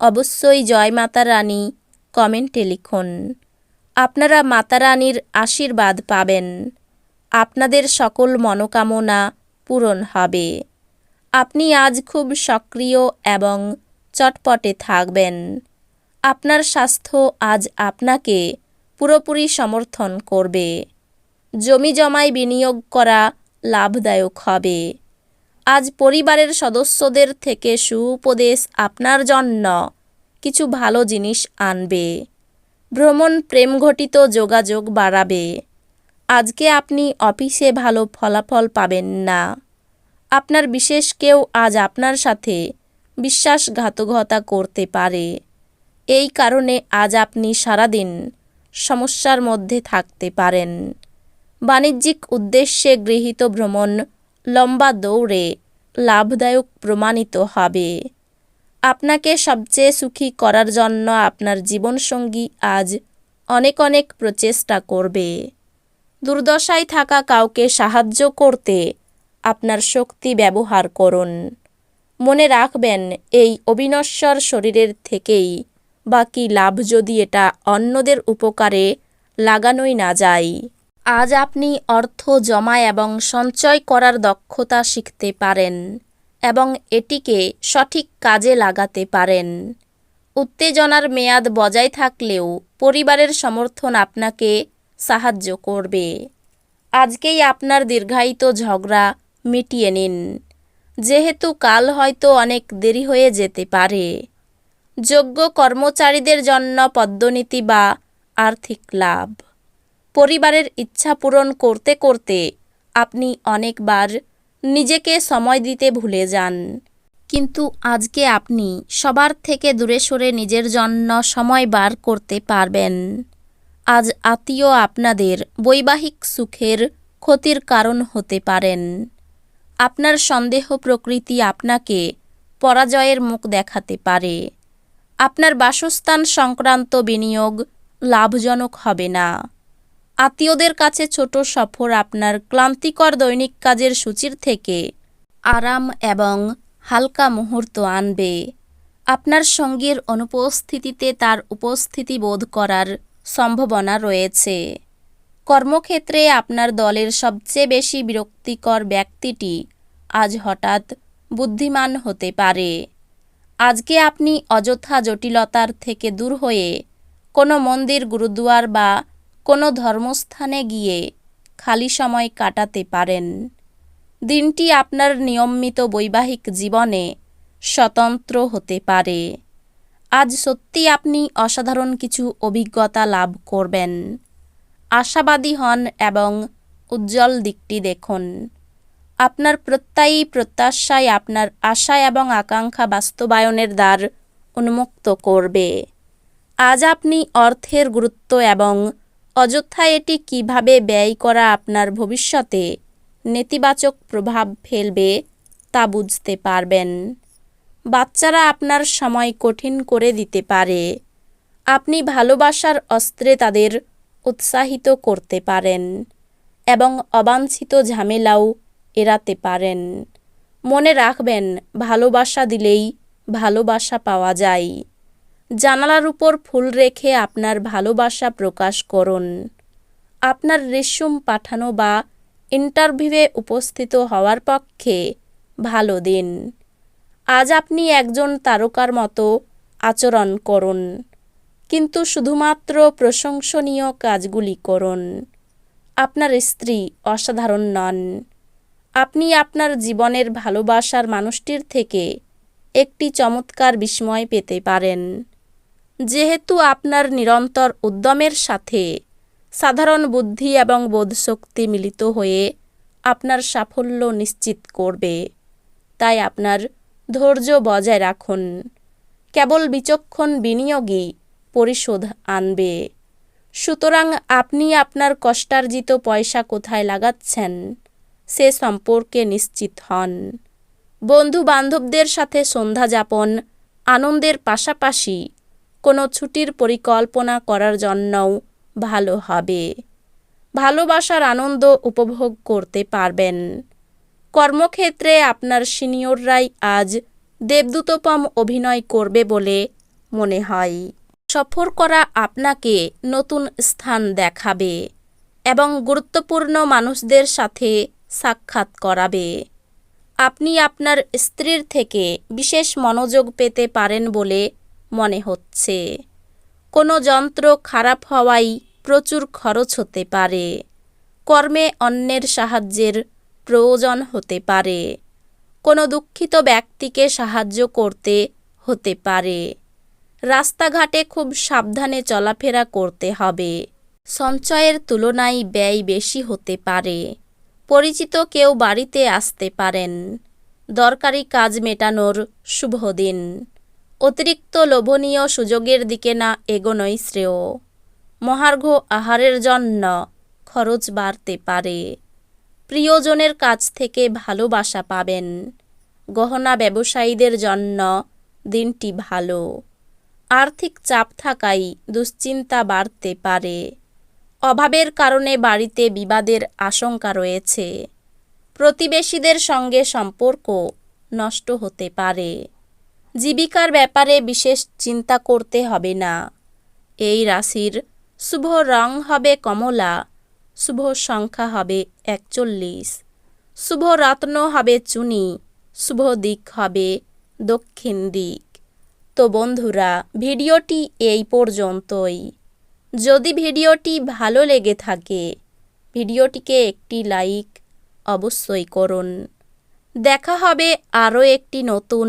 অবশ্যই জয় মাতা রানী, কমেন্টে লিখুন। আপনারা মাতারানীর আশীর্বাদ পাবেন। আপনাদের সকল মনোকামনা পূরণ হবে। আপনি আজ খুব সক্রিয় এবং চটপটে থাকবেন। আপনার স্বাস্থ্য আজ আপনাকে পুরোপুরি সমর্থন করবে। জমি জমায় বিনিয়োগ করা লাভদায়ক হবে। আজ পরিবারের সদস্যদের থেকে সুপদেশ আপনার জন্য। কিছু ভালো জিনিস আনবে। ভ্রমণ প্রেমঘটিত যোগাযোগ বাড়াবে। আজকে আপনি অফিসে ভালো ফলাফল পাবেন না। আপনার বিশেষ কেউ আজ আপনার সাথে বিশ্বাসঘাতকতা করতে পারে। এই কারণে আজ আপনি সারাদিন সমস্যার মধ্যে থাকতে পারেন। বাণিজ্যিক উদ্দেশ্যে গৃহীত ভ্রমণ লম্বা দৌড়ে লাভদায়ক প্রমাণিত হবে। আপনাকে সবচেয়ে সুখী করার জন্য আপনার জীবনসঙ্গী আজ অনেক অনেক প্রচেষ্টা করবে। দুর্দশায় থাকা কাউকে সাহায্য করতে আপনার শক্তি ব্যবহার করুন। মনে রাখবেন, এই অবিনশ্বর শরীরের থেকেই বাকি লাভ যদি এটা অন্যদের উপকারে লাগানোই না যায়। আজ আপনি অর্থ জমা এবং সঞ্চয় করার দক্ষতা শিখতে পারেন এবং এটিকে সঠিক কাজে লাগাতে পারেন। উত্তেজনার মেয়াদ বজায় থাকলেও পরিবারের সমর্থন আপনাকে সাহায্য করবে। আজকেই আপনার দীর্ঘায়িত ঝগড়া মিটিয়ে নিন। যেহেতু কাল হয়তো অনেক দেরি হয়ে যেতে পারে। যোগ্য কর্মচারীদের জন্য পদ্মনীতি বা আর্থিক লাভ। পরিবারের ইচ্ছা পূরণ করতে করতে আপনি অনেকবার নিজেকে সময় দিতে ভুলে যান। কিন্তু আজকে আপনি সবার থেকে দূরে সরে নিজের জন্য সময় বার করতে পারবেন। আজ আত্মীয় আপনাদের বৈবাহিক সুখের ক্ষতির কারণ হতে পারেন। আপনার সন্দেহ প্রকৃতি আপনাকে পরাজয়ের মুখ দেখাতে পারে। আপনার বাসস্থান সংক্রান্ত বিনিয়োগ লাভজনক হবে না। আত্মীয়দের কাছে ছোট সফর আপনার ক্লান্তিকর দৈনিক কাজের সূচির থেকে। আরাম এবং হালকা মুহূর্ত আনবে। আপনার সঙ্গীর অনুপস্থিতিতে তার উপস্থিতি বোধ করার সম্ভাবনা রয়েছে। কর্মক্ষেত্রে আপনার দলের সবচেয়ে বেশি বিরক্তিকর ব্যক্তিটি আজ হঠাৎ বুদ্ধিমান হতে পারে। আজকে আপনি অযথা জটিলতার থেকে দূর হয়ে কোনো মন্দির, গুরুদুয়ার বা কোনো ধর্মস্থানে গিয়ে খালি সময় কাটাতে পারেন। দিনটি আপনার নিয়মিত বৈবাহিক জীবনে স্বতন্ত্র হতে পারে। আজ সত্যি আপনি অসাধারণ কিছু অভিজ্ঞতা লাভ করবেন। আশাবাদী হন এবং উজ্জ্বল দিকটি দেখুন। আপনার প্রত্যয়ী প্রত্যাশায় আপনার আশা এবং আকাঙ্ক্ষা বাস্তবায়নের দ্বার উন্মুক্ত করবে। আজ আপনি অর্থের গুরুত্ব এবং অযথায় এটি কীভাবে ব্যয় করা আপনার ভবিষ্যতে নেতিবাচক প্রভাব ফেলবে তা বুঝতে পারবেন। বাচ্চারা আপনার সময় কঠিন করে দিতে পারে। আপনি ভালোবাসার অস্ত্রে তাদের উৎসাহিত করতে পারেন এবং অবাঞ্ছিত ঝামেলাও এড়াতে পারেন। মনে রাখবেন, ভালোবাসা দিলেই ভালোবাসা পাওয়া যায়। জানালার উপর ফুল রেখে আপনার ভালোবাসা প্রকাশ করুন। আপনার রেশম পাঠানো বা ইন্টারভিউয়ে উপস্থিত হওয়ার পক্ষে ভালো দিন। আজ আপনি একজন তারকার মতো আচরণ করুন, কিন্তু শুধুমাত্র প্রশংসনীয় কাজগুলি করুন। আপনার স্ত্রী অসাধারণ নন। আপনি আপনার জীবনের ভালোবাসার মানুষটির থেকে একটি চমৎকার বিস্ময় পেতে পারেন। যেহেতু আপনার নিরন্তর উদ্যমের সাথে সাধারণ বুদ্ধি এবং বোধশক্তি মিলিত হয়ে আপনার সাফল্য নিশ্চিত করবে, তাই আপনার ধৈর্য বজায় রাখুন। কেবল বিচক্ষণ বিনিয়োগই পরিশোধ আনবে। সুতরাং আপনি আপনার কষ্টার্জিত পয়সা কোথায় লাগাচ্ছেন, সে সম্পর্কে নিশ্চিত হন। বন্ধু বান্ধবদের সাথে সন্ধ্যা যাপন আনন্দের পাশাপাশি কোনো ছুটির পরিকল্পনা করার জন্যও ভালো হবে। ভালোবাসার আনন্দ উপভোগ করতে পারবেন। কর্মক্ষেত্রে আপনার সিনিয়ররাই আজ দেবদূতপম অভিনয় করবে বলে মনে হয়। সফর করা আপনাকে নতুন স্থান দেখাবে এবং গুরুত্বপূর্ণ মানুষদের সাথে সাক্ষাৎ করাবে। আপনি আপনার স্ত্রীর থেকে বিশেষ মনোযোগ পেতে পারেন বলে মনে হচ্ছে। কোনো যন্ত্র খারাপ হওয়াই প্রচুর খরচ হতে পারে। কর্মে অন্যের সাহায্যের প্রয়োজন হতে পারে। কোনো দুঃখিত ব্যক্তিকে সাহায্য করতে হতে পারে। রাস্তাঘাটে খুব সাবধানে চলাফেরা করতে হবে। সঞ্চয়ের তুলনায় ব্যয় বেশি হতে পারে। পরিচিত কেউ বাড়িতে আসতে পারেন। দরকারি কাজ মেটানোর শুভ দিন। অতিরিক্ত লোভনীয় সুযোগের দিকে না এগোনোই শ্রেয়। মহার্ঘ আহারের জন্য খরচ বাড়তে পারে। প্রিয়জনের কাছ থেকে ভালোবাসা পাবেন। গহনা ব্যবসায়ীদের জন্য দিনটি ভালো। আর্থিক চাপ থাকাই দুশ্চিন্তা বাড়তে পারে। অভাবের কারণে বাড়িতে বিবাদের আশঙ্কা রয়েছে। প্রতিবেশীদের সঙ্গে সম্পর্ক নষ্ট হতে পারে। জীবিকার ব্যাপারে বিশেষ চিন্তা করতে হবে না। এই রাশির শুভ রং হবে কমলা, শুভ সংখ্যা হবে একচল্লিশ, শুভ রত্ন হবে চুনি, শুভ দিক হবে দক্ষিণ দিক। তো বন্ধুরা, ভিডিওটি এই পর্যন্তই। যদি ভিডিওটি ভালো লেগে থাকে, ভিডিওটিকে একটি লাইক অবশ্যই করুন। দেখা হবে আরও একটি নতুন